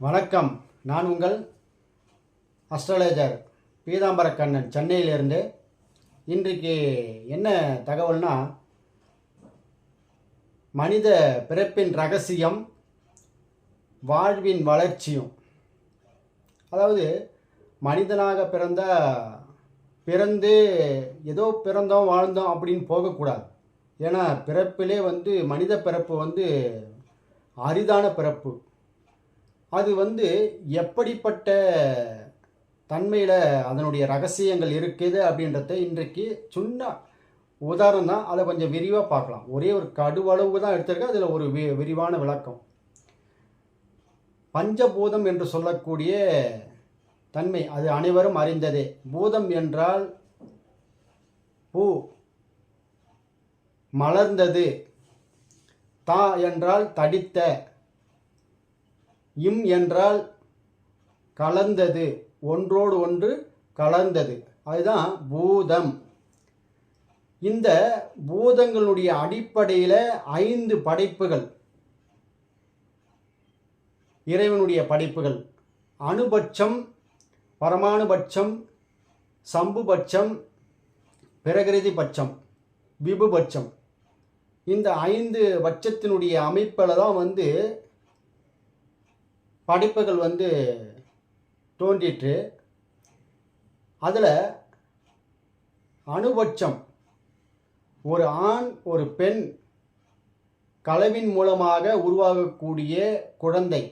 வணக்கம். நான் உங்கள் அஸ்ட்ராலஜர் பீதாம்பர கண்ணன். சென்னையிலிருந்து இன்றைக்கு என்ன தகவல்னா மனித பிறப்பின் ரகசியம் வாழ்வின் வளர்ச்சியும். அதாவது மனிதனாக பிறந்த பிறந்து ஏதோ பிறந்தோம் வாழ்ந்தோம் அப்படின்னு போகக்கூடாது. ஏன்னா பிறப்பிலே வந்து மனித பிறப்பு வந்து அரிதான பிறப்பு. அது வந்து எப்படிப்பட்ட தன்மையில் அதனுடைய ரகசியங்கள் இருக்குது அப்படின்றத இன்றைக்கு சின்ன உதாரணம் தான். அதை கொஞ்சம் விரிவாக பார்க்கலாம். ஒரே ஒரு கடுவளவு தான் எடுத்திருக்கேன் அதில் ஒரு வி விரிவான விளக்கம். பஞ்சபூதம் என்று சொல்லக்கூடிய தன்மை அது அனைவரும் அறிந்ததே. பூதம் என்றால் பூ மலர்ந்தது. தா என்றால் தடித்த. இம் என்றால் கலந்தது ஒன்றோடு ஒன்று கலந்தது. அதுதான் பூதம். இந்த பூதங்களுடைய அடிப்படையில் ஐந்து படைப்புகள். இறைவனுடைய படைப்புகள். அணுபட்சம் பரமாணுபட்சம் சம்புபட்சம் பிரகிருதி பட்சம் விபுபட்சம். இந்த ஐந்து பட்சத்தினுடைய அமைப்பில் தான் வந்து படைப்புகள் வந்து தோன்றிற்று. அதில் அணுபட்சம் ஒரு ஆண் ஒரு பெண் கலவின் மூலமாக உருவாகக்கூடிய குழந்தை.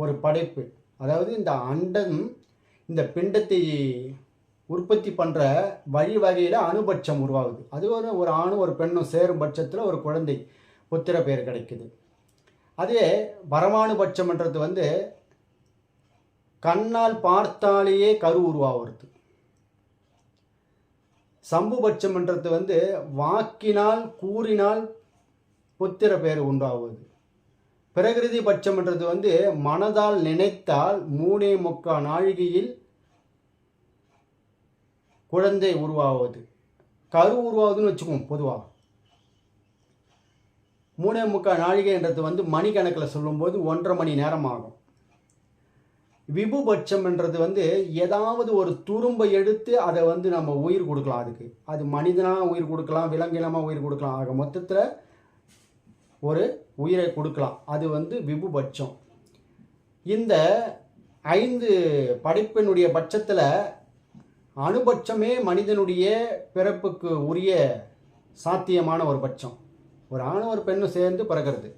ஒரு படைப்பு. அதாவது இந்த அண்டம் இந்த பிண்டத்தை உற்பத்தி பண்ணுற வழி வகையில் அணுபட்சம் உருவாகுது. அது ஒரு ஒரு ஆணும் ஒரு பெண்ணும் சேரும் பட்சத்தில் ஒரு குழந்தை புத்திர பெயர் கிடைக்குது. அதே பரமானுபட்சம்ன்றது வந்து கண்ணால் பார்த்தாலேயே கரு உருவாகிறது சம்புபட்சம்ன்றது வந்து வாக்கினால் கூறினால் புத்திர பேர் உண்டாகுவது பிரகிருதி பட்சம்ன்றது வந்து மனதால் நினைத்தால் மூணே முக்கா நாழிகையில் குழந்தை உருவாவது. கரு உருவாகுதுன்னு வச்சுக்குவோம் பொதுவாக மூணே முக்கால் நாழிகைன்றது வந்து மணிக்கணக்கில் சொல்லும்போது ஒன்றரை மணி நேரம் ஆகும் விபுபட்சம்ன்றது வந்து ஏதாவது ஒரு துரும்பை எடுத்து அதை வந்து நம்ம உயிர் கொடுக்கலாம் அதுக்கு. அது மனிதனாக உயிர் கொடுக்கலாம் விலங்கினமாக உயிர் கொடுக்கலாம். ஆக மொத்தத்தில் ஒரு உயிரை கொடுக்கலாம். அது வந்து விபுபட்சம். இந்த ஐந்து படைப்பினுடைய பட்சத்தில் அணுபட்சமே மனிதனுடைய பிறப்புக்கு உரிய சாத்தியமான ஒரு பட்சம். ஒரு ஆணும் ஒரு பெண்ணும் சேர்ந்து பிறக்கிறது.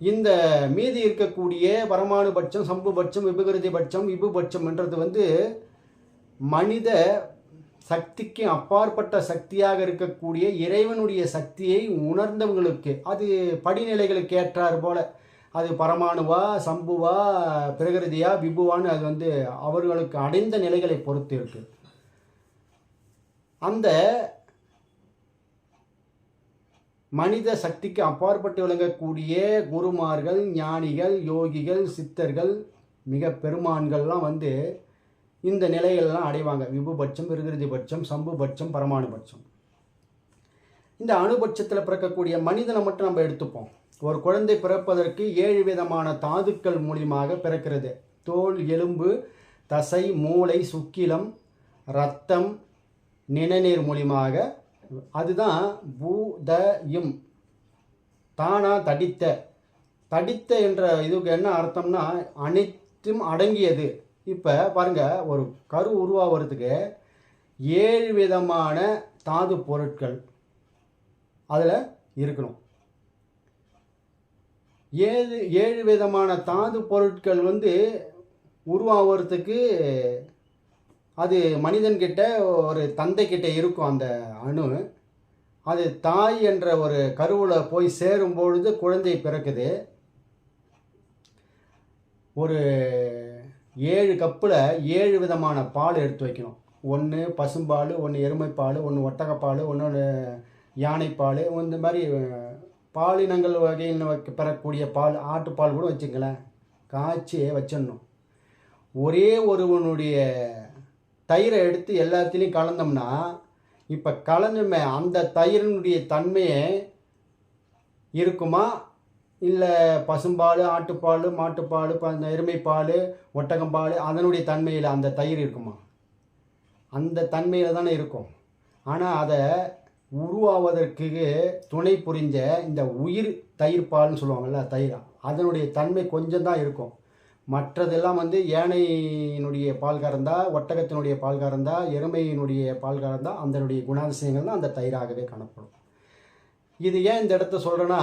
இந்த மீதி இருக்கக்கூடிய பரமாணு பட்சம் சம்பு பட்சம் விபகிருதி பட்சம் விபு பட்சம்ன்றது வந்து மனித சக்திக்கு அப்பாற்பட்ட சக்தியாக இருக்கக்கூடிய இறைவனுடைய சக்தியை உணர்ந்தவங்களுக்கு அது படிநிலைகளுக்கு ஏற்றார் போல. அது பரமாணுவா சம்புவா பிரகிருதியா விபுவான்னு அது வந்து அவர்களுக்கு அடைந்த நிலைகளை பொறுத்து இருக்கு. அந்த மனித சக்திக்கு அப்பாற்பட்டு விளங்கக்கூடிய குருமார்கள் ஞானிகள் யோகிகள் சித்தர்கள் மிக பெருமான்கள்லாம் வந்து இந்த நிலைகள்லாம் அடைவாங்க. விபுபட்சம் விருகிருதி பட்சம் சம்புபட்சம் பரமானுபட்சம். இந்த அணுபட்சத்தில் பிறக்கக்கூடிய மனிதனை மட்டும் நம்ம எடுத்துப்போம். ஒரு குழந்தை பிறப்பதற்கு ஏழு விதமான தாதுக்கள் மூலியமாக பிறக்கிறது. தோல் எலும்பு தசை மூளை சுக்கிலம் ரத்தம் நிணநீர் மூலியமாக அதுதான் பூதயும் தானா தடித்த. தடித்த என்ற இதுக்கு என்ன அர்த்தம்னா அனைத்தும் அடங்கியது. இப்போ பாருங்க ஒரு கரு உருவாகிறதுக்கு ஏழு விதமான தாது பொருட்கள் அதில் இருக்கணும். ஏழு ஏழு விதமான தாது பொருட்கள் வந்து உருவாகிறதுக்கு அது மனிதன்கிட்ட ஒரு தந்தைக்கிட்ட இருக்கும் அந்த அணு. அது தாய் என்ற ஒரு கருவில் போய் சேரும் பொழுது குழந்தை பிறக்குது. ஒரு ஏழு கப்பில் ஏழு விதமான பால் எடுத்து வைக்கணும். ஒன்று பசும்பால் ஒன்று எருமைப்பால் ஒன்று ஒட்டகப்பால் ஒன்று யானைப்பால் இந்த மாதிரி பாலினங்கள் வகையில் வைக்க பெறக்கூடிய பால் ஆட்டுப்பால் கூட வச்சுங்களேன். காய்ச்சி வச்சிடணும். ஒரே ஒருவனுடைய தயிரை எடுத்து எல்லாத்துலேயும் கலந்தோம்னா இப்போ கலந்துமே அந்த தயிரினுடைய தன்மையே இருக்குமா? இல்லை பசும்பால் ஆட்டுப்பால் மாட்டுப்பால் ப- எருமைப்பால் ஒட்டகம்பால் அதனுடைய தன்மையில் அந்த தயிர் இருக்குமா? அந்த தன்மையில் தானே இருக்கும். ஆனால் அதை உருவாவதற்கு துணை புரிஞ்ச இந்த உயிர் தயிர் பால்னு சொல்லுவாங்கள்ல தயிராக அதனுடைய தன்மை கொஞ்சம் தான் இருக்கும். மற்றதெல்லாம் வந்து யானையினுடைய பால் கறந்தா ஒட்டகத்தினுடைய பால் கறந்தா எருமையினுடைய பால் கறந்தா அதனுடைய குணாதிசயங்கள் தான் அந்த தயிராகவே காணப்படும். இது ஏன் இந்த இடத்த சொல்கிறேன்னா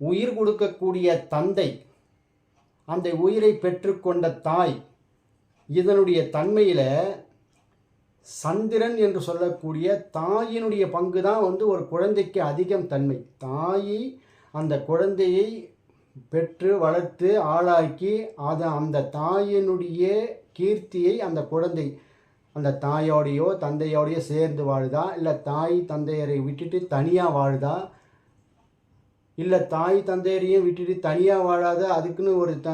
உயிர் கொடுக்கக்கூடிய தந்தை அந்த உயிரை பெற்றுக்கொண்ட தாய் இதனுடைய தன்மையில் சந்திரன் என்று சொல்லக்கூடிய தாயினுடைய பங்கு தான் வந்து ஒரு குழந்தைக்கு அதிகம் தன்மை. தாயி அந்த குழந்தையை பெற்று வளர்த்து ஆளாக்கி அதை அந்த தாயினுடைய கீர்த்தியை அந்த குழந்தை அந்த தாயோடையோ தந்தையோடையோ சேர்ந்து வாழுதா? இல்லை தாய் தந்தையரை விட்டுட்டு தனியாக வாழுதா? இல்லை தாய் தந்தையரையும் விட்டுட்டு தனியாக வாழாத அதுக்குன்னு ஒரு த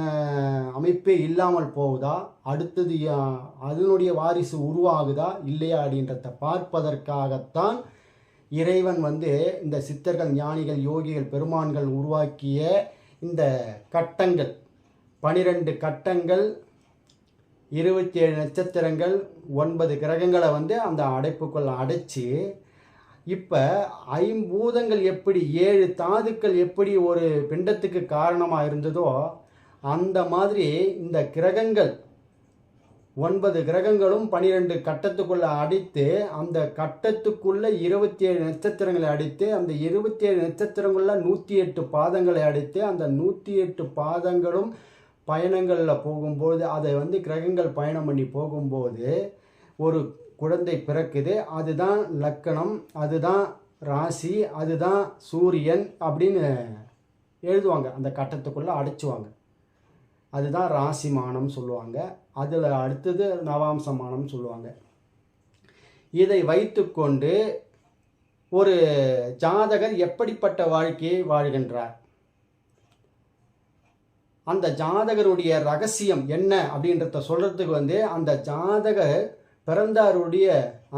அமைப்பே இல்லாமல் போகுதா? அடுத்தது அதனுடைய வாரிசு உருவாகுதா? இல்லையா? அப்படின்றத பார்ப்பதற்காகத்தான் இறைவன் வந்து இந்த சித்தர்கள் ஞானிகள் யோகிகள் பெருமான்கள் உருவாக்கிய இந்த கட்டங்கள் பனிரெண்டு கட்டங்கள் இருபத்தி ஏழு நட்சத்திரங்கள் ஒன்பது கிரகங்களை வந்து அந்த அடைப்புக்குள்ள அடைச்சி இப்போ ஐம்பூதங்கள் எப்படி ஏழு தாதுக்கள் எப்படி ஒரு பிண்டத்துக்கு காரணமாக இருந்ததோ அந்த மாதிரி இந்த கிரகங்கள் ஒன்பது கிரகங்களும் பனிரெண்டு கட்டத்துக்குள்ளே அடித்து அந்த கட்டத்துக்குள்ளே இருபத்தி ஏழு நட்சத்திரங்களை அடித்து அந்த இருபத்தி ஏழு நட்சத்திரங்களில் நூற்றி எட்டு பாதங்களை அடித்து அந்த நூற்றி எட்டு பாதங்களும் பயணங்களில் போகும்போது அதை வந்து கிரகங்கள் பயணம் பண்ணி போகும்போது ஒரு குழந்தை பிறக்குது. அதுதான் லக்கணம் அதுதான் ராசி அதுதான் சூரியன் அப்படின்னு எழுதுவாங்க. அந்த கட்டத்துக்குள்ளே அடைச்சுவாங்க. அதுதான் ராசிமானம் சொல்லுவாங்க. அதில் அடுத்தது நவாம்சமானம் சொல்லுவாங்க. இதை வைத்துக்கொண்டு ஒரு ஜாதகர் எப்படிப்பட்ட வாழ்க்கையை வாழ்கின்றார்? அந்த ஜாதகருடைய ரகசியம் என்ன அப்படின்றத சொல்கிறதுக்கு வந்து அந்த ஜாதகர் பிறந்தாருடைய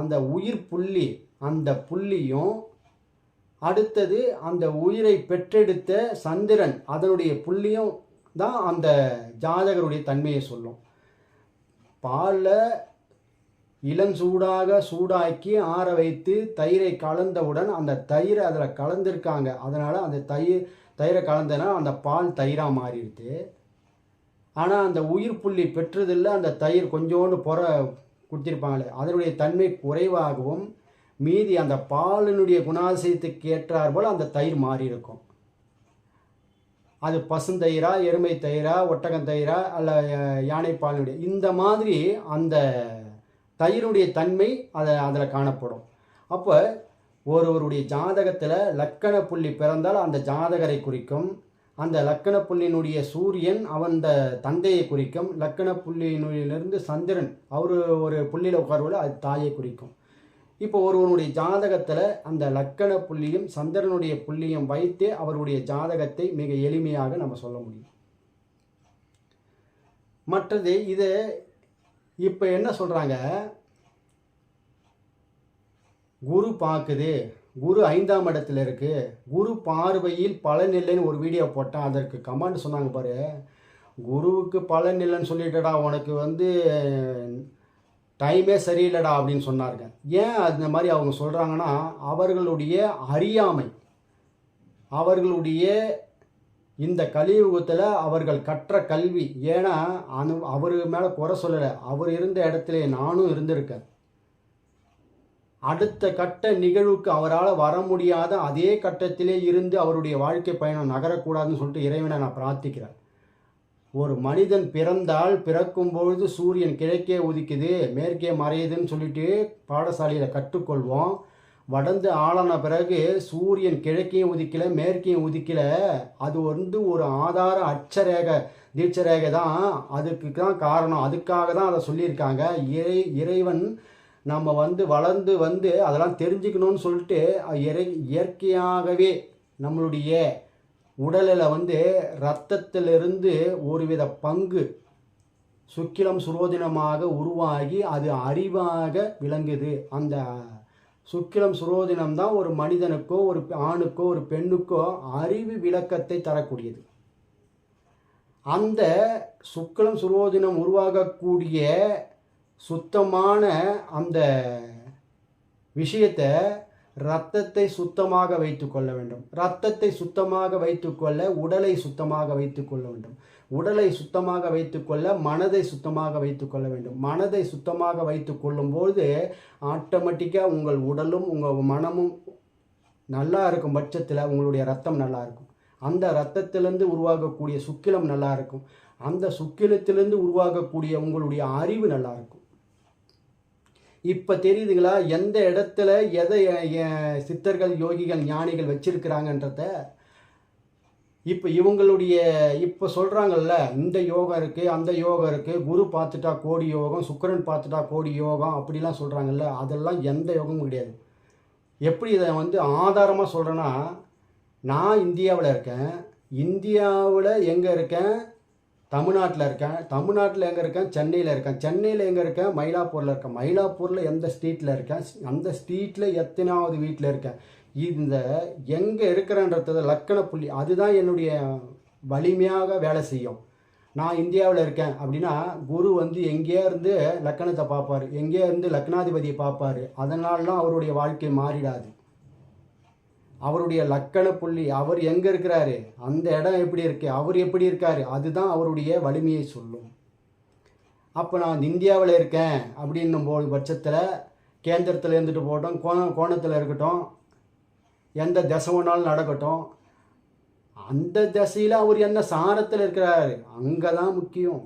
அந்த உயிர் புள்ளி அந்த புள்ளியும் அடுத்தது அந்த உயிரை பெற்றெடுத்த சந்திரன் அதனுடைய புள்ளியும் தான் அந்த ஜாதகருடைய தன்மையை சொல்லும். பாலில் இளஞ்சூடாக சூடாக்கி ஆற வைத்து தயிரை கலந்தவுடன் அந்த தயிரை அதில் கலந்துருக்காங்க. அதனால் அந்த தயிர் தயிரை கலந்தனா அந்த பால் தயிராக மாறிடுது. ஆனால் அந்த உயிர் புள்ளி பெற்றதில்லை அந்த தயிர் கொஞ்சோண்டு புற கொடுத்துருப்பாங்களே அதனுடைய தன்மை குறைவாகவும் மீதி அந்த பாலினுடைய குணாதிசயத்துக்கு ஏற்றாற்போல் அந்த தயிர் மாறி இருக்கும் அது பசுந்தயிரா எருமை தயிரா ஒட்டகம் தயிரா அல்ல அஹ், யானை பாலினுடைய இந்த மாதிரி அந்த தயிருடைய தன்மை அதை அதில் காணப்படும். அப்போ ஒருவருடைய ஜாதகத்தில் லக்கண புள்ளி பிறந்தால் அந்த ஜாதகரை குறிக்கும். அந்த லக்கண புள்ளியினுடைய சூரியன் அவன் அந்த தந்தையை குறிக்கும். லக்கண புள்ளியினுடையிலிருந்து சந்திரன் அவர் ஒரு புள்ளியில் உட்கார்வில் அது தாயை குறிக்கும். இப்போ ஒருவனுடைய ஜாதகத்தில் அந்த லக்கண புள்ளியும் சந்திரனுடைய புள்ளியும் வைத்து அவருடைய ஜாதகத்தை மிக எளிமையாக நம்ம சொல்ல முடியும். மற்றது இது இப்போ என்ன சொல்கிறாங்க குரு பார்க்குது குரு ஐந்தாம் இடத்துல இருக்குது குரு பார்வையில் பலன் இல்லைன்னு ஒரு வீடியோ போட்டேன். அதற்கு கமெண்ட் சொன்னாங்க பாரு. குருவுக்கு பலன் இல்லைன்னு சொல்லிட்டடா. உனக்கு வந்து டைமே சரியில்லைடா அப்படின்னு சொன்னாருங்க. ஏன் அந்த மாதிரி அவங்க சொல்கிறாங்கன்னா அவர்களுடைய அறியாமை அவர்களுடைய இந்த கலியுகத்தில் அவர்கள் கற்ற கல்வி. ஏன்னா அனு அவர் மேலே குறை சொல்லலை. அவர் இருந்த இடத்துல நானும் இருந்திருக்கேன். அடுத்த கட்ட நிகழ்வுக்கு அவரால் வர முடியாத அதே கட்டத்திலே இருந்து அவருடைய வாழ்க்கை பயணம் நகரக்கூடாதுன்னு சொல்லிட்டு இறைவனை நான் பிரார்த்திக்கிறேன். ஒரு மனிதன் பிறந்தால் பிறக்கும் பொழுது சூரியன் கிழக்கே உதிக்குது மேற்கே மறையுதுன்னு சொல்லிட்டு பாடசாலையில் கற்றுக்கொள்வோம். வடந்து ஆளான பிறகு சூரியன் கிழக்கையும் உதிக்கல மேற்கையும் உதிக்கல. அது வந்து ஒரு ஆதார அச்சரேக தீட்சரேகை தான். அதுக்கு தான் காரணம். அதுக்காக தான் அதை சொல்லியிருக்காங்க. இறை இறைவன் நம்ம வந்து வளர்ந்து வந்து அதெல்லாம் தெரிஞ்சுக்கணும்னு சொல்லிட்டு இறை இயற்கையாகவே நம்மளுடைய உடலில் வந்து இரத்தத்திலிருந்து ஒருவித பங்கு சுக்கிலம் சுரோதினமாக உருவாகி அது அறிவாக விளங்குது. அந்த சுக்கிலம் சுரோதினம் தான் ஒரு மனிதனுக்கோ ஒரு ஆணுக்கோ ஒரு பெண்ணுக்கோ அறிவு விளக்கத்தை தரக்கூடியது. அந்த சுக்கிலம் சுரோதினம் உருவாகக்கூடிய சுத்தமான அந்த விஷயத்தை ரத்தத்தை சுத்தமாக வைத்துக்கொள்ள வேண்டும். ரத்தத்தை சுத்தமாக வைத்துக்கொள்ள உடலை சுத்தமாக வைத்துக்கொள்ள வேண்டும். உடலை சுத்தமாக வைத்துக்கொள்ள மனதை சுத்தமாக வைத்துக்கொள்ள வேண்டும். மனதை சுத்தமாக வைத்துக்கொள்ளும் கொள்ளும்போது ஆட்டோமேட்டிக்காக உங்கள் உடலும் உங்கள் மனமும் நல்லா இருக்கும் பட்சத்தில் உங்களுடைய ரத்தம் நல்லா இருக்கும். அந்த ரத்தத்திலிருந்து உருவாகக்கூடிய சுக்கிலம் நல்லா இருக்கும். அந்த சுக்கிலத்திலேருந்து உருவாகக்கூடிய உங்களுடைய அறிவு நல்லா இருக்கும். இப்போ தெரியுதுங்களா? எந்த இடத்துல எதை சித்தர்கள் யோகிகள் ஞானிகள் வச்சிருக்கிறாங்கன்றத? இப்போ இவங்களுடைய இப்போ சொல்கிறாங்கல்ல இந்த யோகம் இருக்குது அந்த யோகம் இருக்குது குரு பார்த்துட்டா கோடி யோகம் சுக்கிரன் பார்த்துட்டா கோடி யோகம் அப்படிலாம் சொல்கிறாங்கல்ல அதெல்லாம் எந்த யோகமும் கிடையாது. எப்படி இதை வந்து ஆதாரமாக சொல்கிறேன்னா நான் இந்தியாவில் இருக்கேன் இந்தியாவில் எங்கே இருக்கேன் தமிழ்நாட்டில் இருக்கேன். தமிழ்நாட்டில் எங்கே இருக்கேன்? சென்னையில் இருக்கேன். சென்னையில் எங்கே இருக்கேன்? மயிலாப்பூரில் இருக்கேன். மயிலாப்பூரில் எந்த ஸ்ட்ரீட்டில் இருக்கேன்? அந்த ஸ்ட்ரீட்டில் எத்தனாவது வீட்டில் இருக்கேன். இந்த எங்கே இருக்கிறன்றது லக்கண புள்ளி அதுதான் என்னுடைய வலிமையாக வேலை செய்யும். நான் இந்தியாவில் இருக்கேன் அப்படின்னா குரு வந்து எங்கேயே இருந்து லக்கணத்தை பார்ப்பார். எங்கேயே இருந்து லக்னாதிபதியை பார்ப்பார். அதனாலலாம் அவருடைய வாழ்க்கை மாறிடாது. அவருடைய லக்கண புள்ளி அவர் எங்கே இருக்கிறாரு? அந்த இடம் எப்படி இருக்கு? அவர் எப்படி இருக்காரு? அதுதான் அவருடைய வலிமையை சொல்லும். அப்போ நான் இந்தியாவில் இருக்கேன் அப்படின்னும் போது பட்சத்தில் கேந்திரத்தில் இருந்துட்டு போகட்டும் கோண கோணத்தில் இருக்கட்டும் எந்த திசை வேணாலும் நடக்கட்டும் அந்த திசையில் அவர் என்ன சாரத்தில் இருக்கிறாரு? அங்கே தான் முக்கியம்.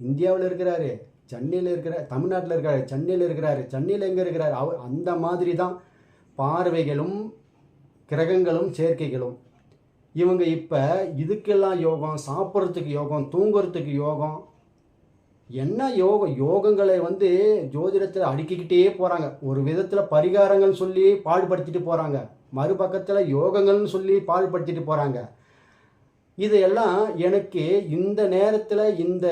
இந்தியாவில் இருக்கிறாரு சென்னையில் இருக்கிறார் தமிழ்நாட்டில் இருக்கிறாரு சென்னையில் இருக்கிறாரு சென்னையில் எங்கே இருக்கிறாரு? அவர் அந்த மாதிரி தான் பார்வைகளும் கிரகங்களும் சேர்க்கைகளும். இவங்க இப்போ இதுக்கெல்லாம் யோகம் சாப்பிட்றதுக்கு யோகம் தூங்குறதுக்கு யோகம் என்ன யோகம் யோகங்களை வந்து ஜோதிடத்தில் அடுக்கிக்கிட்டே போகிறாங்க ஒரு விதத்தில் பரிகாரங்கள் சொல்லி பாடுபடுத்திட்டு போகிறாங்க மறுபக்கத்தில் யோகங்கள்னு சொல்லி பாடுபடுத்திட்டு போகிறாங்க இதையெல்லாம் எனக்கு இந்த நேரத்தில் இந்த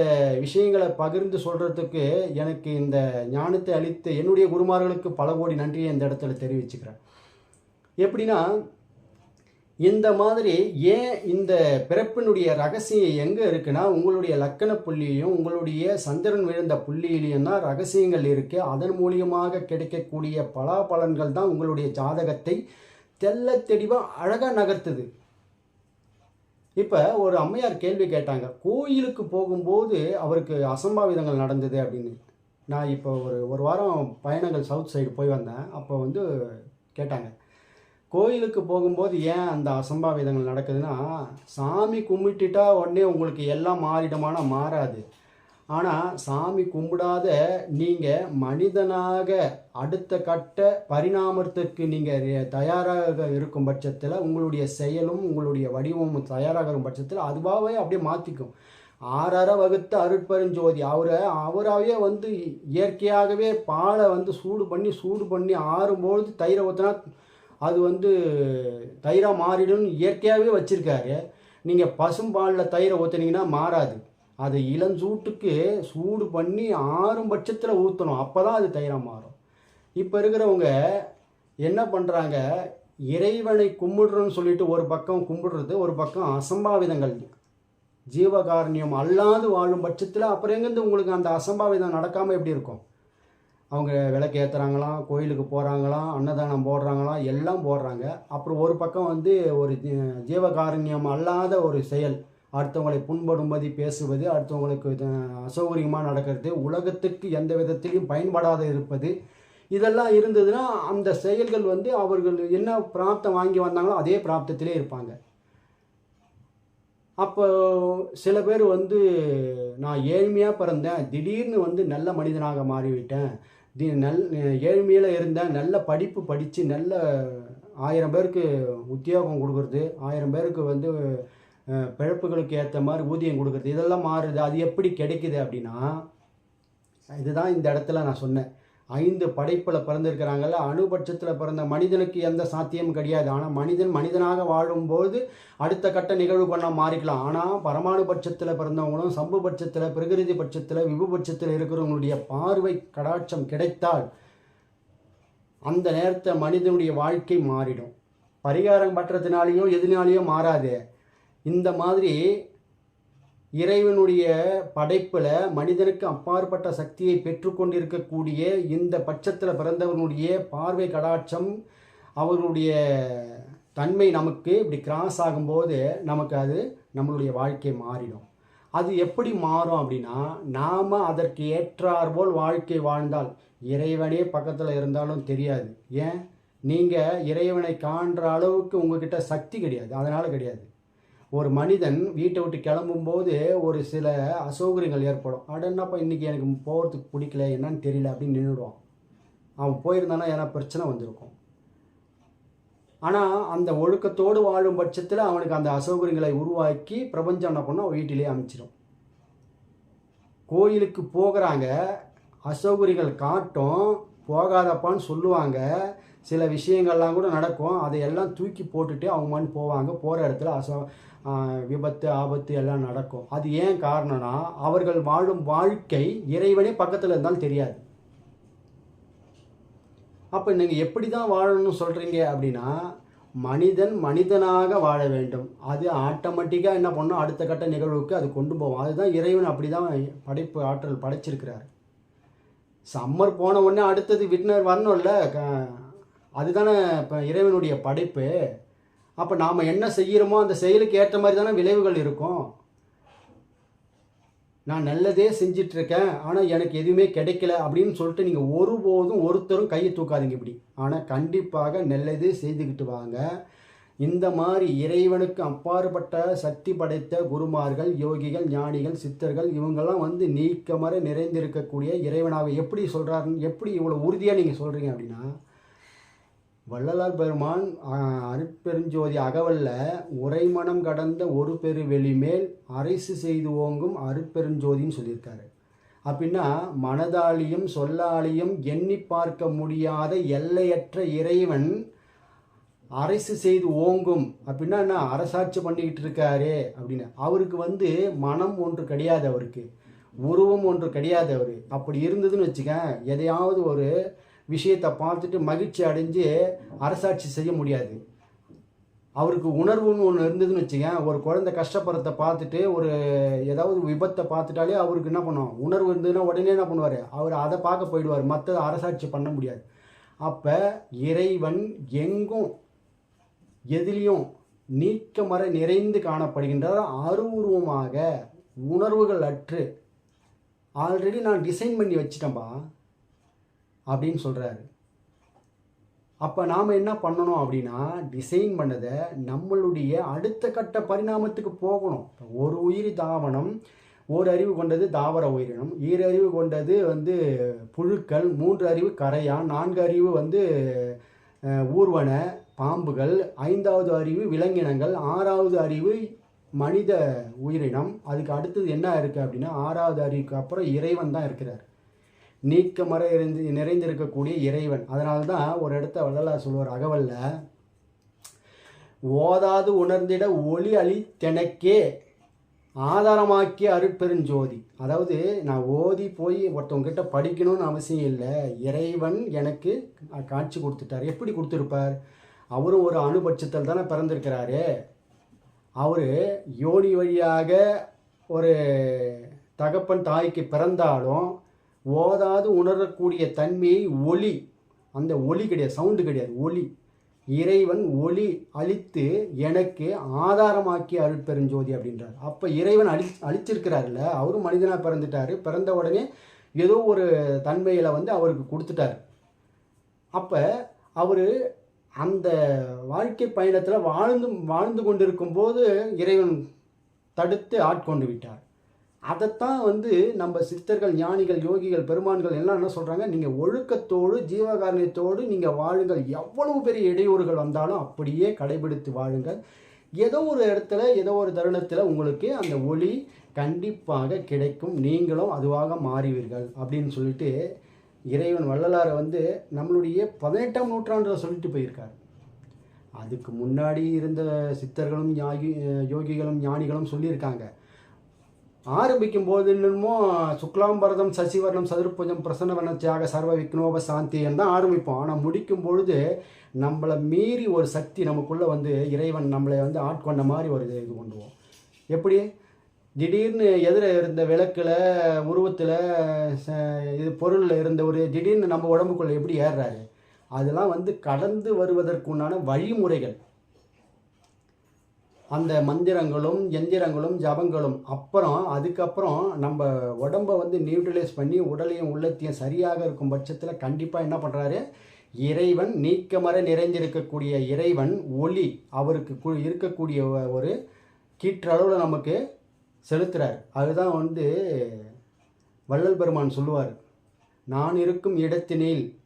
விஷயங்களை பகிர்ந்து சொல்கிறதுக்கு எனக்கு இந்த ஞானத்தை அளித்த என்னுடைய குருமார்களுக்கு பல கோடி நன்றியை இந்த இடத்துல தெரிவிச்சுக்கிறேன். எப்படின்னா இந்த மாதிரி ஏன் இந்த பிறப்பினுடைய ரகசியம் எங்கே இருக்குன்னா உங்களுடைய லக்கண புள்ளியையும் உங்களுடைய சந்திரன் விழுந்த புள்ளியிலையும் தான் ரகசியங்கள் இருக்குது அதன் மூலியமாக கிடைக்கக்கூடிய பலாபலன்கள் தான் உங்களுடைய ஜாதகத்தை தெள்ள தெளிவாக அழகாக நகர்த்துது. இப்போ ஒரு அம்மையார் கேள்வி கேட்டாங்க கோயிலுக்கு போகும்போது அவருக்கு அசம்பாவிதங்கள் நடந்தது? அப்படின்னு. நான் இப்போ ஒரு ஒரு வாரம் பயணங்கள் சவுத் சைடு போய் வந்தேன். அப்போ வந்து கேட்டாங்க கோயிலுக்கு போகும்போது ஏன் அந்த அசம்பாவிதங்கள் நடக்குதுன்னா சாமி கும்பிட்டுட்டா உடனே உங்களுக்கு எல்லாம் மாறிடுமானா மாறாது. ஆனால் சாமி கும்பிடாத நீங்கள் மனிதனாக அடுத்த கட்ட பரிணாமத்துக்கு நீங்கள் தயாராக இருக்கும் பட்சத்தில் உங்களுடைய செயலும் உங்களுடைய வடிவமும் தயாராக இருக்கும் பட்சத்தில் அதுவாகவே அப்படியே மாற்றிக்கும் ஆறற வகுத்த அருட்பெருஞ்சோதி அவரை அவராகவே வந்து இயற்கையாகவே பாலை வந்து சூடு பண்ணி சூடு பண்ணி ஆறும்பொழுது தயிரை ஊற்றினா அது வந்து தயிராக மாறிடும்னு இயற்கையாகவே வச்சுருக்காரு. நீங்கள் பசும்பாலில் தயிரை ஊற்றுனீங்கன்னா மாறாது. அதை இளஞ்சூட்டுக்கு சூடு பண்ணி ஆறும் பட்சத்தில் ஊற்றணும் அப்போ தான் அது தயிராக மாறும். இப்போ இருக்கிறவங்க என்ன பண்ணுறாங்க இறைவனை கும்பிடுறோன்னு சொல்லிட்டு ஒரு பக்கம் கும்பிடுறது ஒரு பக்கம் அசம்பாவிதங்கள். ஜீவகாரண்யம் அல்லாது வாழும் பட்சத்தில் அப்புறம் எங்கேருந்து உங்களுக்கு அந்த அசம்பாவிதம் நடக்காமல் எப்படி இருக்கும்? அவங்க விளக்கு ஏற்றுறாங்களாம் கோயிலுக்கு போகிறாங்களாம் அன்னதானம் போடுறாங்களாம் எல்லாம் போடுறாங்க. அப்புறம் ஒரு பக்கம் வந்து ஒரு ஜீவகாருண்யம் அல்லாத ஒரு செயல். அடுத்தவங்களை புண்படும்படி பேசுவது அடுத்தவங்களுக்கு அசௌகரியமாக நடக்கிறது உலகத்துக்கு எந்த விதத்திலையும் பயன்படாத இருப்பது. இதெல்லாம் இருந்ததுன்னா அந்த செயல்கள் வந்து அவர்கள் என்ன பிராப்தம் வாங்கி வந்தாங்களோ அதே பிராப்தத்திலே இருப்பாங்க. அப்போ சில பேர் வந்து நான் ஏழ்மையாக பிறந்தேன். திடீர்னு வந்து நல்ல மனிதனாக மாறிவிட்டேன். நல் ஏழ்மையில் இருந்தேன் நல்ல படிப்பு படித்து நல்ல ஆயிரம் பேருக்கு உத்தியோகம் கொடுக்குறது ஆயிரம் பேருக்கு வந்து பிழப்புகளுக்கு ஏற்ற மாதிரி ஊதியம் கொடுக்குறது இதெல்லாம் மாறுது. அது எப்படி கிடைக்குது அப்படின்னா இதுதான் இந்த இடத்துல நான் சொன்னேன். ஐந்து படைப்பில் பிறந்திருக்கிறாங்கல்ல அணுபட்சத்தில் பிறந்த மனிதனுக்கு எந்த சாத்தியமும் கிடையாது. ஆனால் மனிதன் மனிதனாக வாழும்போது அடுத்த கட்ட நிகழ்வு பண்ண மாறிக்கலாம். ஆனால் பரமாணு பட்சத்தில் பிறந்தவங்களும் சம்பு பட்சத்தில் பிரகிருதி பட்சத்தில் விபு பட்சத்தில் இருக்கிறவங்களுடைய பார்வை கடாட்சம் கிடைத்தால் அந்த நேரத்தை மனிதனுடைய வாழ்க்கை மாறிடும். பரிகாரம் பற்றத்தினாலேயோ எதுனாலேயோ மாறாது. இந்த மாதிரி இறைவனுடைய படைப்பில் மனிதனுக்கு அப்பாற்பட்ட சக்தியை பெற்றுக்கொண்டிருக்கக்கூடிய இந்த பட்சத்தில் பிறந்தவனுடைய பார்வை கடாட்சம் அவர்களுடைய தன்மை நமக்கு இப்படி கிராஸ் ஆகும்போது நமக்கு அது நம்மளுடைய வாழ்க்கை மாறிடும். அது எப்படி மாறும் அப்படின்னா நாம் அதற்கு ஏற்றாற்போல் வாழ்க்கை வாழ்ந்தால் இறைவனே பக்கத்தில் இருந்தாலும் தெரியாது. ஏன்? நீங்கள் இறைவனை காண்ற அளவுக்கு உங்ககிட்ட சக்தி கிடையாது. அதனால் கிடையாது. ஒரு மனிதன் வீட்டை விட்டு கிளம்பும்போது ஒரு சில அசௌகரியங்கள் ஏற்படும். அட என்னப்பா இன்றைக்கி எனக்கு போகிறதுக்கு பிடிக்கல என்னன்னு தெரியல அப்படின்னு நின்றுடுவான். அவன் போயிருந்தானா ஏன்னா பிரச்சனை வந்திருக்கும். ஆனால் அந்த ஒழுக்கத்தோடு வாழும் பட்சத்தில் அவனுக்கு அந்த அசௌகரியங்களை உருவாக்கி பிரபஞ்சம் என்ன பண்ணால் வீட்டிலே வீட்டிலேயே அமைச்சிடும் கோயிலுக்கு போகிறாங்க அசௌகரியங்கள் காட்டும் போகாதப்பான்னு சொல்லுவாங்க. சில விஷயங்கள்லாம் கூட நடக்கும். அதையெல்லாம் தூக்கி போட்டுட்டு அவங்க மண் போவாங்க. போகிற இடத்துல அசோ விபத்து ஆபத்து எல்லாம் நடக்கும். அது ஏன் காரணம்னா அவர்கள் வாழும் வாழ்க்கை இறைவனே பக்கத்தில் இருந்தாலும் தெரியாது. அப்போ நீங்கள் எப்படி தான் வாழணும்னு சொல்கிறீங்க அப்படின்னா மனிதன் மனிதனாக வாழ வேண்டும். அது ஆட்டோமேட்டிக்காக என்ன பண்ணும்? அடுத்த கட்ட நிகழ்வுக்கு அது கொண்டு போவோம் அதுதான் இறைவன் அப்படி தான் படைப்பு ஆற்றல் படைச்சிருக்கிறார். சம்மர் போன உடனே அடுத்தது விட்னர் வரணும்ல? அதுதானே இப்போ இறைவனுடைய படைப்பு. அப்போ நாம் என்ன செய்கிறோமோ அந்த செயலுக்கு ஏற்ற மாதிரி தானே விளைவுகள் இருக்கும். நான் நல்லதே செஞ்சிட்ருக்கேன் ஆனால் எனக்கு எதுவுமே கிடைக்கல அப்படின்னு சொல்லிட்டு நீங்கள் ஒருபோதும் ஒருத்தரும் கையை தூக்காதீங்க இப்படி. ஆனால் கண்டிப்பாக நல்லதே செய்துக்கிட்டு வாங்க. இந்த மாதிரி இறைவனுக்கு அப்பாற்பட்ட சக்தி படைத்த குருமார்கள் யோகிகள் ஞானிகள் சித்தர்கள் இவங்கெல்லாம் வந்து நீக்கமர நிறைந்திருக்கக்கூடிய இறைவனாக எப்படி சொல்கிறாருன்னு எப்படி இவ்வளோ உறுதியாக நீங்கள் சொல்கிறீங்க அப்படின்னா வள்ளலார் பெருமான் அருட்பெருஞ்சோதி அகவல்ல உரைமணம் கடந்த ஒரு பெரு வெளிமேல் அரைசு செய்து ஓங்கும் அருட்பெருஞ்சோதின்னு சொல்லியிருக்காரு. அப்படின்னா மனதாலியும் சொல்லாலியும் எண்ணி பார்க்க முடியாத எல்லையற்ற இறைவன் அரசு செய்து ஓங்கும். அப்படின்னா என்ன? அரசாட்சி பண்ணிக்கிட்டு இருக்காரு அப்படின்னு. அவருக்கு வந்து மனம் ஒன்று கிடையாது அவருக்கு. உருவம் ஒன்று கிடையாது அவர். அப்படி இருந்ததுன்னு வச்சுக்க எதையாவது ஒரு விஷயத்தை பார்த்துட்டு மகிழ்ச்சி அடைஞ்சு அரசாட்சி செய்ய முடியாது. அவருக்கு உணர்வுன்னு ஒன்று இருந்ததுன்னு வச்சுக்கேன். ஒரு குழந்தை கஷ்டப்படுறத பார்த்துட்டு ஒரு ஏதாவது விபத்தை பார்த்துட்டாலே அவருக்கு என்ன பண்ணும் உணர்வு இருந்ததுன்னா உடனே என்ன பண்ணுவார்? அவர் அதை பார்க்க போயிடுவார். மற்ற அரசாட்சி பண்ண முடியாது. அப்போ இறைவன் எங்கும் எதிலையும் நீக்கமர நிறைந்து காணப்படுகின்றார். அருவுருவமாக உணர்வுகள் அற்று. ஆல்ரெடி நான் டிசைன் பண்ணி வச்சிட்டேன்பா. அப்படின்னு சொல்கிறாரு அப்போ நாம் என்ன பண்ணணும் அப்படின்னா டிசைன் பண்ணதை நம்மளுடைய அடுத்த கட்ட பரிணாமத்துக்கு போகணும். ஒரு உயிரி தாவணம் ஒரு அறிவு கொண்டது தாவர உயிரினம் ஈரறிவு கொண்டது வந்து புழுக்கள் மூன்று அறிவு கரையான் நான்கு அறிவு வந்து ஊர்வன பாம்புகள் ஐந்தாவது அறிவு விலங்கினங்கள் ஆறாவது அறிவு மனித உயிரினம். அதுக்கு அடுத்தது என்ன இருக்குது அப்படின்னா ஆறாவது அறிவுக்கு அப்புறம் இறைவன் தான் இருக்கிறார். நீக்கமர இருந்து நிறைந்திருக்கக்கூடிய இறைவன். அதனால தான் ஒரு இடத்த வள்ளலார் சொல்லுவார் அகவல்ல ஓதாது உணர்ந்திட ஒளி அழி தெனக்கே ஆதாரமாக்கிய அருட்பெருஞ்சோதி அதாவது நான் ஓதி போய் ஒருத்தவங்கிட்ட படிக்கணும்னு அவசியம் இல்லை. இறைவன் எனக்கு காட்சி கொடுத்துட்டார். எப்படி கொடுத்துருப்பார்? அவரும் ஒரு அணுபட்சத்தில் தானே பிறந்திருக்கிறாரு. அவர் யோனி வழியாக ஒரு தகப்பன் தாய்க்கு பிறந்தாலும் ஓதாது உணரக்கூடிய தன்மையை ஒளி அந்த ஒளி கிடையாது சவுண்டு கிடையாது ஒளி. இறைவன் ஒளி அழித்து எனக்கு ஆதாரமாக்கி அருட்பெருஞ்சோதி அப்படின்றார். அப்போ இறைவன் அழி அழிச்சிருக்கிறாருல்ல அவரும் மனிதனாக பிறந்துட்டாரு. பிறந்த உடனே ஏதோ ஒரு தன்மையில் வந்து அவருக்கு கொடுத்துட்டார். அப்போ அவர் அந்த வாழ்க்கை பயணத்தில் வாழ்ந்து வாழ்ந்து கொண்டிருக்கும் போது இறைவன் தடுத்து ஆட்கொண்டு விட்டார். அதைத்தான் வந்து நம்ம சித்தர்கள் ஞானிகள் யோகிகள் பெருமான்கள் எல்லாம் என்ன சொல்கிறாங்க நீங்கள் ஒழுக்கத்தோடு ஜீவகாரணியத்தோடு நீங்கள் வாழுங்கள். எவ்வளவு பெரிய இடையூறுகள் வந்தாலும் அப்படியே கடைபிடித்து வாழுங்கள். ஏதோ ஒரு இடத்துல ஏதோ ஒரு தருணத்தில் உங்களுக்கு அந்த ஒளி கண்டிப்பாக கிடைக்கும். நீங்களும் அதுவாக மாறுவீர்கள் அப்படின்னு சொல்லிட்டு இறைவன் வள்ளலாரை வந்து நம்மளுடைய பதினெட்டாம் நூற்றாண்டில் சொல்லிட்டு போயிருக்கார். அதுக்கு முன்னாடி இருந்த சித்தர்களும் ஞாகி யோகிகளும் ஞானிகளும் சொல்லியிருக்காங்க. ஆரம்பிக்கும் போது என்னமோ சுக்லாம்பரதம் சசிவர்ணம் சதுர்புஜம் பிரசன்னவனத்தியாக சர்வ விக்னோப சாந்தின்னு தான் ஆரம்பிப்போம். ஆனால் முடிக்கும் பொழுது நம்மளை மீறி ஒரு சக்தி நமக்குள்ளே வந்து இறைவன் நம்மளை வந்து ஆட்கொண்ட மாதிரி ஒரு இது இது கொண்டுவோம் எப்படி? திடீர்னு எதிர இருந்த விளக்கில் உருவத்தில் இது பொருளில் இருந்த ஒரு திடீர்னு நம்ம உடம்புக்குள்ளே எப்படி ஏறுறாரு? அதெல்லாம் வந்து கடந்து வருவதற்குண்டான வழிமுறைகள். அந்த மந்திரங்களும் எந்திரங்களும் ஜபங்களும் அப்புறம் அதுக்கப்புறம் நம்ம உடம்பை வந்து நியூட்ரலைஸ் பண்ணி உடலையும் உள்ளத்தையும் சரியாக இருக்கும் பட்சத்தில் கண்டிப்பாக என்ன பண்ணுறாரு இறைவன் நீக்கமர நிறைந்திருக்கக்கூடிய இறைவன் ஒளி அவருக்கு இருக்கக்கூடிய ஒரு கீற்றளவில் நமக்கு செலுத்துறார். அதுதான் வந்து வள்ளல் பெருமான் சொல்லுவார். நான் இருக்கும் இடத்தினில்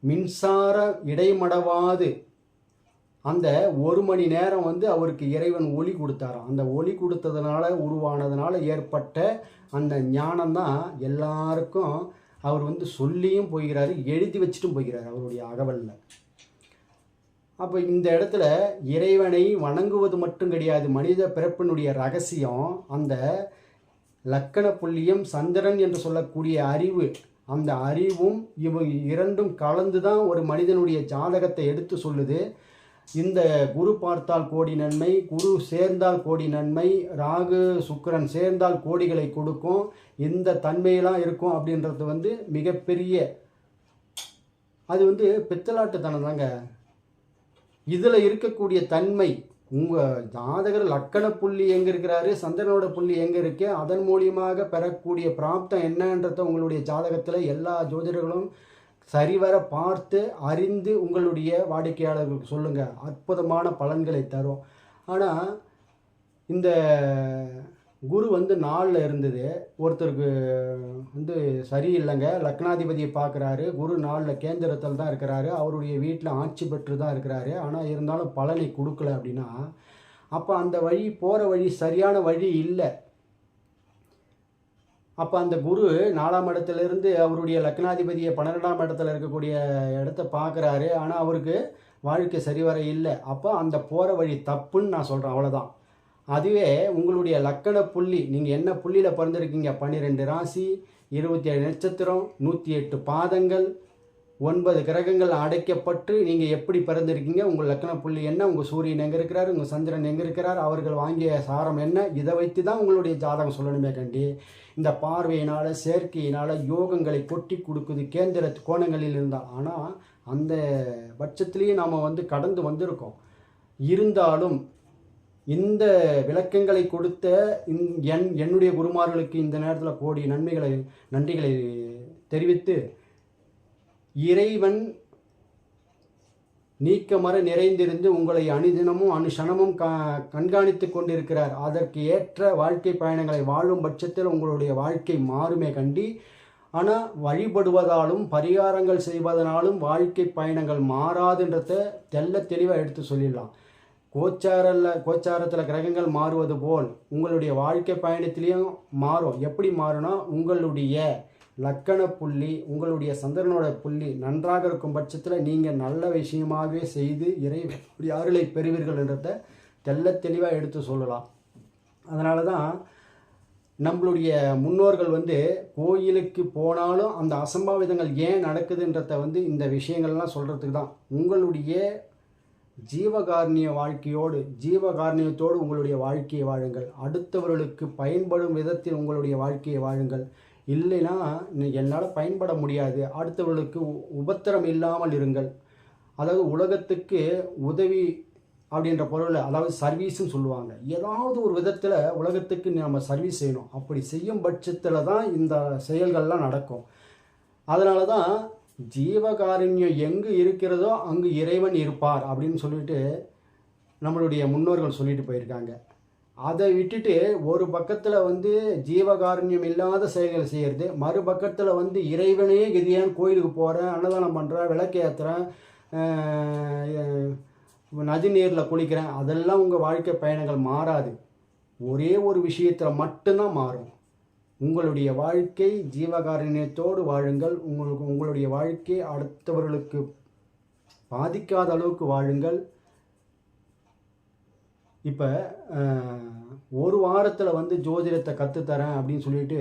மின்சார இடைமடவாது அந்த ஒரு மணி நேரம் வந்து அவருக்கு இறைவன் ஒளி கொடுத்தாராம். அந்த ஒளி கொடுத்ததுனால உருவானதுனால ஏற்பட்ட அந்த ஞானம் தான் எல்லாருக்கும் அவர் வந்து சொல்லியும் போகிறாரு எழுதி வச்சுட்டும் போகிறார் அவருடைய அகவலில். அப்போ இந்த இடத்துல இறைவனை வணங்குவது மட்டும் கிடையாது மனித பிறப்பினுடைய ரகசியம் அந்த லக்கண புள்ளியம் சந்திரன் என்று சொல்லக்கூடிய அறிவு அந்த அறிவும் இவ இரண்டும் கலந்து தான் ஒரு மனிதனுடைய ஜாதகத்தை எடுத்து சொல்லுது. இந்த குரு பார்த்தால் கோடி நன்மை குரு சேர்ந்தால் கோடி நன்மை ராகு சுக்கிரன் சேர்ந்தால் கோடிகளை கொடுக்கும். இந்த தன்மையெல்லாம் இருக்கும் அப்படின்றது வந்து மிகப்பெரிய அது வந்து பித்தலாட்டுத்தனம் தாங்க. இதில் இருக்கக்கூடிய தன்மை உங்கள் ஜாதகர் லக்கண புள்ளி எங்கே இருக்கிறாரு சந்திரனோட புள்ளி எங்கே இருக்கு அதன் மூலியமாக பெறக்கூடிய பிராப்தம் என்னன்றத உங்களுடைய ஜாதகத்தில் எல்லா ஜோதிடர்களும் சரிவர பார்த்து அறிந்து உங்களுடைய வாடிக்கையாளர்களுக்கு சொல்லுங்கள் அற்புதமான பலன்களை தரும். ஆனால் இந்த குரு வந்து நாளில் இருந்தது. ஒருத்தருக்கு வந்து சரியில்லைங்க. லக்னாதிபதியை பார்க்குறாரு. குரு நாளில் கேந்திரத்தில் தான் இருக்கிறாரு. அவருடைய வீட்டில் ஆட்சி பெற்று தான் இருக்கிறாரு. ஆனால் இருந்தாலும் பலனை கொடுக்கல அப்படின்னா அப்போ அந்த வழி போகிற வழி சரியான வழி இல்லை. அப்போ அந்த குரு நாலாம் இடத்துலேருந்து அவருடைய லக்னாதிபதியை பன்னிரெண்டாம் இடத்துல இருக்கக்கூடிய இடத்த பார்க்குறாரு. ஆனால் அவருக்கு வாழ்க்கை சரிவர இல்லை. அப்போ அந்த போகிற வழி தப்புன்னு நான் சொல்கிறேன் அவ்வளோதான் அதுவே உங்களுடைய லக்கண புள்ளி நீங்கள் என்ன புள்ளியில் பிறந்திருக்கீங்க? பன்னிரெண்டு ராசி இருபத்தி ஏழு நட்சத்திரம் நூற்றி எட்டு பாதங்கள் ஒன்பது கிரகங்கள் அடைக்கப்பட்டு நீங்கள் எப்படி பிறந்திருக்கீங்க உங்கள் லக்கண புள்ளி என்ன உங்கள் சூரியன் எங்கே இருக்கிறார் உங்கள் சந்திரன் எங்கே இருக்கிறார் அவர்கள் வாங்கிய சாரம் என்ன இதை வைத்து தான் உங்களுடைய ஜாதகம் சொல்லணுமே கண்டி. இந்த பார்வையினால் செயற்கையினால் யோகங்களை கொட்டி கொடுக்குது கேந்திர கோணங்களில் இருந்தால். ஆனால் அந்த பட்சத்திலேயே நாம் வந்து கடந்து வந்திருக்கோம். இருந்தாலும் இந்த விளக்கங்களை கொடுத்த இந்- என் என்னுடைய குருமார்களுக்கு இந்த நேரத்தில் கோடி நன்மைகளை நன்றிகளை தெரிவித்து இறைவன் நீக்கமர நிறைந்திருந்து உங்களை அனுதினமும் அனுஷனமும் க கண்காணித்து கொண்டிருக்கிறார். அதற்கு ஏற்ற வாழ்க்கை பயணங்களை வாழும் பட்சத்தில் உங்களுடைய வாழ்க்கை மாறுமே கண்டி. ஆனால் வழிபடுவதாலும் பரிகாரங்கள் செய்வதனாலும் வாழ்க்கை பயணங்கள் மாறாதுன்றத தெல்ல தெளிவாக எடுத்து சொல்லிடலாம். கோச்சாரில் கோச்சாரத்தில் கிரகங்கள் மாறுவது போல் உங்களுடைய வாழ்க்கை பயணத்திலையும் மாறும். எப்படி மாறும்னா உங்களுடைய லக்கண புள்ளி உங்களுடைய சந்திரனோட புள்ளி நன்றாக இருக்கும் பட்சத்தில் நீங்கள் நல்ல விஷயமாகவே செய்து இறைவனுடைய அருளை பெறுவீர்கள் என்றதை தெல்ல தெளிவாக எடுத்து சொல்லலாம். அதனால தான் நம்மளுடைய முன்னோர்கள் வந்து கோயிலுக்கு போனாலும் அந்த அசம்பாவிதங்கள் ஏன் நடக்குதுன்றத வந்து இந்த விஷயங்கள்லாம் சொல்கிறதுக்கு தான் உங்களுடைய ஜீவகாரணிய வாழ்க்கையோடு ஜீவகாரணியத்தோடு உங்களுடைய வாழ்க்கையை வாழுங்கள். அடுத்தவர்களுக்கு பயன்படும் விதத்தில் உங்களுடைய வாழ்க்கையை வாழுங்கள். இல்லைன்னா என்னால் பயன்பட முடியாது. அடுத்தவர்களுக்கு உ- உபத்திரம் இல்லாமல் இருங்கள். அதாவது உலகத்துக்கு உதவி அப்படின்ற பொருள் அதாவது சர்வீஸும் சொல்லுவாங்க. ஏதாவது ஒரு விதத்தில் உலகத்துக்கு நம்ம சர்வீஸ் செய்யணும். அப்படி செய்யும் பட்சத்தில் தான் இந்த செயல்கள்லாம் நடக்கும். அதனால தான் ஜீவகாருண்யம் எங்கு இருக்கிறதோ அங்கு இறைவன் இருப்பார் அப்படின்னு சொல்லிட்டு நம்மளுடைய முன்னோர்கள் சொல்லிட்டு போயிருக்காங்க. அதை விட்டுட்டு ஒரு பக்கத்தில் வந்து ஜீவகாருண்யம் இல்லாத செயல்கள் செய்கிறது மறுபக்கத்தில் வந்து இறைவனே கதியான் கோயிலுக்கு போகிறேன் அன்னதானம் பண்ணுறேன் விளக்கேற்றுறேன் நதி நீரில் குளிக்கிறேன் அதெல்லாம் உங்கள் வாழ்க்கை பயணங்கள் மாறாது. ஒரே ஒரு விஷயத்தில் மட்டும்தான் மாறும். உங்களுடைய வாழ்க்கை ஜீவகாருண்யத்தோடு வாழுங்கள். உங்களுக்கு உங்களுடைய வாழ்க்கை அடுத்தவர்களுக்கு பாதிக்காத அளவுக்கு வாழுங்கள். இப்போ ஒரு வாரத்தில் வந்து ஜோதிடத்தை கற்றுத்தரேன் அப்படின்னு சொல்லிட்டு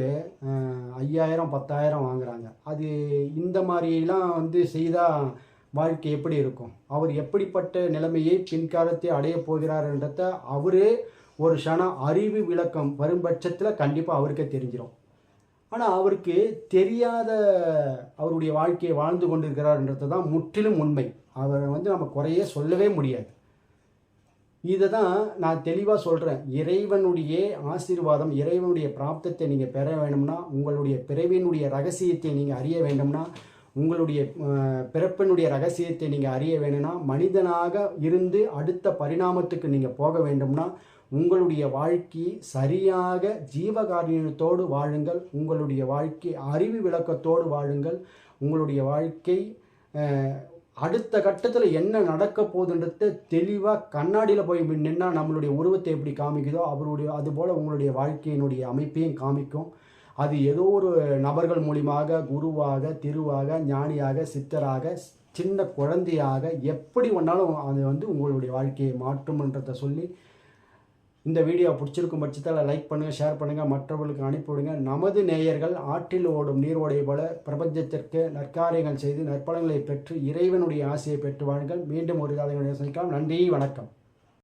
ஐயாயிரம் பத்தாயிரம் வாங்குறாங்க. அது இந்த மாதிரிலாம் வந்து செய்தால் வாழ்க்கை எப்படி இருக்கும்? அவர் எப்படிப்பட்ட நிலைமையை பின்காலத்தை அடைய போகிறார்ன்றத அவரே ஒரு க்ஷணம் அறிவு விளக்கம் வரும் பட்சத்தில் கண்டிப்பாக அவருக்கே தெரிஞ்சிடும் ஆனால் அவருக்கு தெரியாத அவருடைய வாழ்க்கையை வாழ்ந்து கொண்டிருக்கிறார்ன்றது தான் முற்றிலும் உண்மை. அவரை வந்து நம்ம குறையே சொல்லவே முடியாது. இதை தான் நான் தெளிவாக சொல்கிறேன் இறைவனுடைய ஆசீர்வாதம் இறைவனுடைய பிராப்தத்தை நீங்கள் பெற வேணும்னா உங்களுடைய பிறவினுடைய ரகசியத்தை நீங்கள் அறிய வேண்டும்னா உங்களுடைய பிறப்பினுடைய ரகசியத்தை நீங்கள் அறிய வேணும்னா மனிதனாக இருந்து அடுத்த பரிணாமத்துக்கு நீங்கள் போக வேண்டும்னா உங்களுடைய வாழ்க்கை சரியாக ஜீவகாரியத்தோடு வாழுங்கள். உங்களுடைய வாழ்க்கை அறிவு விளக்கத்தோடு வாழுங்கள். உங்களுடைய வாழ்க்கை அடுத்த கட்டத்தில் என்ன நடக்க போகுதுன்றத தெளிவாக கண்ணாடியில் போய் நின்னா நம்மளுடைய உருவத்தை எப்படி காமிக்குதோ அவருடைய அதுபோல் உங்களுடைய வாழ்க்கையினுடைய அமைப்பையும் காமிக்கும். அது ஏதோ ஒரு நபர்கள் மூலியமாக குருவாக திருவாக ஞானியாக சித்தராக சின்ன குழந்தையாக எப்படி வேணாலும் அது வந்து உங்களுடைய வாழ்க்கையை மாற்றும்ன்றதை சொல்லி இந்த வீடியோ பிடிச்சிருக்கும் பட்சத்தில் லைக் பண்ணுங்கள் ஷேர் பண்ணுங்கள் மற்றவர்களுக்கு அனுப்பிவிடுங்க நமது நேயர்கள் ஆற்றில் ஓடும் நீரோடை போல பிரபஞ்சத்திற்கு நற்காரியங்கள் செய்து நற்பலங்களை பெற்று இறைவனுடைய ஆசையை பெற்று வாழுங்கள். மீண்டும் ஒரு கதையுடைய சந்திக்கலாம். நன்றி வணக்கம்.